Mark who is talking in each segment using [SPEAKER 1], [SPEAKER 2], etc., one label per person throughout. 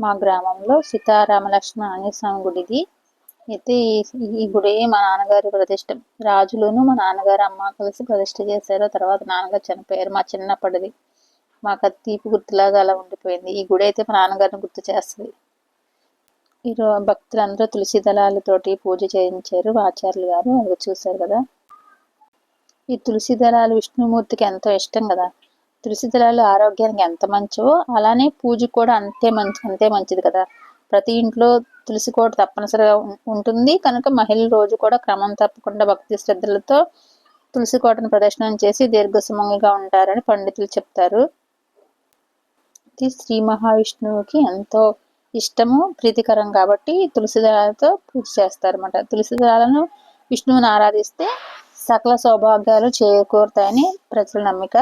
[SPEAKER 1] మా గ్రామంలో సీతారామ లక్ష్మణ ఆంజనేయ స్వామి గుడిది. అయితే ఈ గుడి మా నాన్నగారు ప్రతిష్ట రాజులోను మా నాన్నగారు అమ్మ కలిసి ప్రతిష్ట చేశారు. తర్వాత నాన్నగారు చనిపోయారు మా చిన్నప్పటిది. మాకు అది తీపి గుర్తులాగా అలా ఉండిపోయింది. ఈ గుడి అయితే మా నాన్నగారిని గుర్తు చేస్తుంది. ఈరో భక్తులందరూ తులసి దళాలతోటి పూజ చేయించారు. ఆచార్యులు గారు అది చూశారు కదా. ఈ తులసి దళాలు విష్ణుమూర్తికి ఎంతో ఇష్టం కదా. తులసి దళాలు ఆరోగ్యానికి ఎంత మంచివో అలానే పూజ కూడా అంతే మంచి అంతే మంచిది కదా. ప్రతి ఇంట్లో తులసి కోట తప్పనిసరిగా ఉంటుంది. కనుక మహిళలు రోజు కూడా క్రమం తప్పకుండా భక్తి శ్రద్ధలతో తులసి కోటను ప్రదర్శనం చేసి దీర్ఘసుమంగా ఉంటారని పండితులు చెప్తారు. ఇది శ్రీ మహావిష్ణువుకి ఎంతో ఇష్టము ప్రీతికరం కాబట్టి తులసి దళాలతో పూజ చేస్తారన్నమాట. తులసి దళాలను విష్ణువుని ఆరాధిస్తే సకల సౌభాగ్యాలు చేకూరుతాయని ప్రజల నమ్మిక.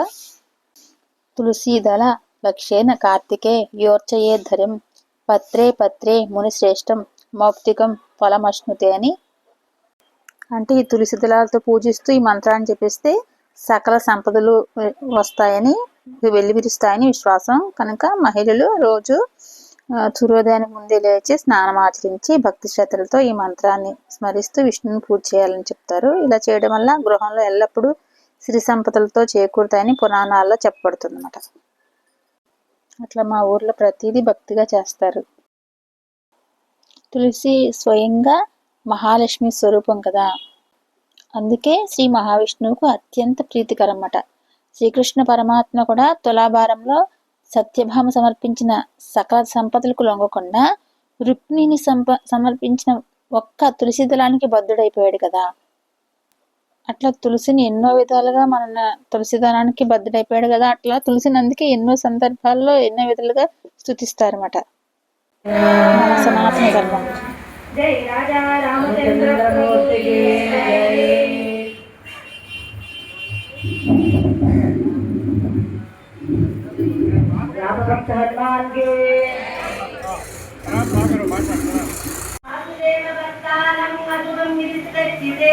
[SPEAKER 1] తులసీదళ లక్ష్యేన కార్తికే యోర్చయే ధరం పత్రే పత్రే మునిశ్రేష్టం మౌక్తికం ఫలమశ్నుతే అని అంటే ఈ తులసి దళాలతో పూజిస్తూ ఈ మంత్రాన్ని చెప్పిస్తే సకల సంపదలు వస్తాయని వెల్లివిరుస్తాయని విశ్వాసం. కనుక మహిళలు రోజు సూర్యోదయానికి ముందే లేచి స్నానం ఆచరించి భక్తి శ్రద్ధలతో ఈ మంత్రాన్ని స్మరిస్తూ విష్ణుని పూజ చేయాలని చెప్తారు. ఇలా చేయడం వల్ల గృహంలో ఎల్లప్పుడూ సిరి సంపదలతో చేకూరుతాయని పురాణాల్లో చెప్పబడుతుంది అన్నమాట అట్లా మా ఊర్లో ప్రతిదీ భక్తిగా చేస్తారు. తులసి స్వయంగా మహాలక్ష్మి స్వరూపం కదా. అందుకే శ్రీ మహావిష్ణువుకు అత్యంత ప్రీతికరం అన్నమాట శ్రీకృష్ణ పరమాత్మ కూడా తులాభారంలో సత్యభామ సమర్పించిన సకల సంపదలకు లొంగకుండా రుక్మిణిని సంప సమర్పించిన ఒక్క తులసిదళానికి బద్ధుడైపోయాడు కదా. అట్లా తులసిని ఎన్నో విధాలుగా మన తులసిదానానికి బద్దలైపోయాడు కదా అట్లా తులసిని అందుకే ఎన్నో సందర్భాల్లో ఎన్నో విధాలుగా స్థుతిస్తారన్నమాట మన సనాతన ధర్మం. జై రాజా రామభక్త హనుమాన్ కే వాసుదేవ భక్తానం అదురం నిరుత్తే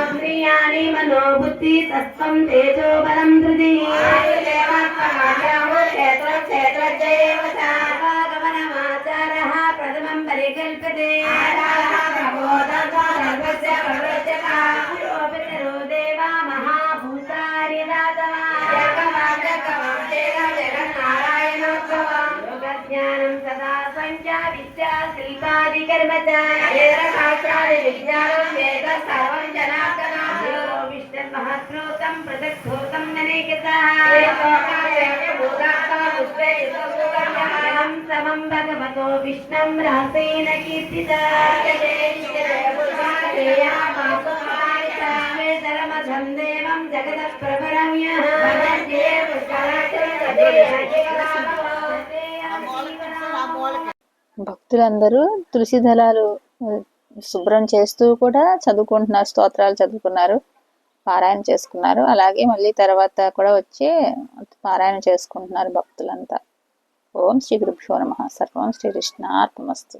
[SPEAKER 1] ఇంద్రియాణి మనోబుద్ధి సత్వం తేజో బలం హృది ప్రథమం పరికల్పతే. దేవా మహాభూతారి దాతవా జగన్నారాయణోత్సవం समाभवति भारतदेवतपुण्यानां भक्तानां पुरुषोत्तमे चन्द्रश्चार नक्षत्रं कल्पितो भूर्मोदिनी वासुदेवस्य वीर्येण विदुरारे महात्मनः सुरगन्धर्यं चैक्षोरकराक्षसो जगत्पते वर्ततेजः कृष्णस्य सदाकरां प्रियाणि मनोबुद्धि तत्त्वं तेजो बलं धृति वासुदेवात्मकार्याहो क्षेत्र क्षेत्रजयेव चागमनमाचारः प्रथमं परिकल्पते प्रबोधः सर्वस्य प्रवृत्यता पितरो देवा महाभूतानि दातवा जगन्नारायणोत्सवं योगज्ञानं सदा सञ्चा विद्या शिल्पादिकर्म च शास्त्रादि विज्ञानं वेद सर्वं जनार्दना विष्णुर्महत्रोतं पृथक् अनेकतः समं भगवतो विष्णुं रासेन कीर्तिता धर्मधं देवं जगतः प्रभरम्यः భక్తులందరూ తులసి దళాలు శుభ్రం చేస్తూ కూడా చదువుకుంటున్నారు స్తోత్రాలు చదువుకున్నారు పారాయణ చేసుకున్నారు. అలాగే మళ్ళీ తర్వాత కూడా వచ్చి పారాయణ చేసుకుంటున్నారు భక్తులంతా. ఓం శ్రీ గురుభ్యో నమ. సర్వం శ్రీ కృష్ణార్పమస్తు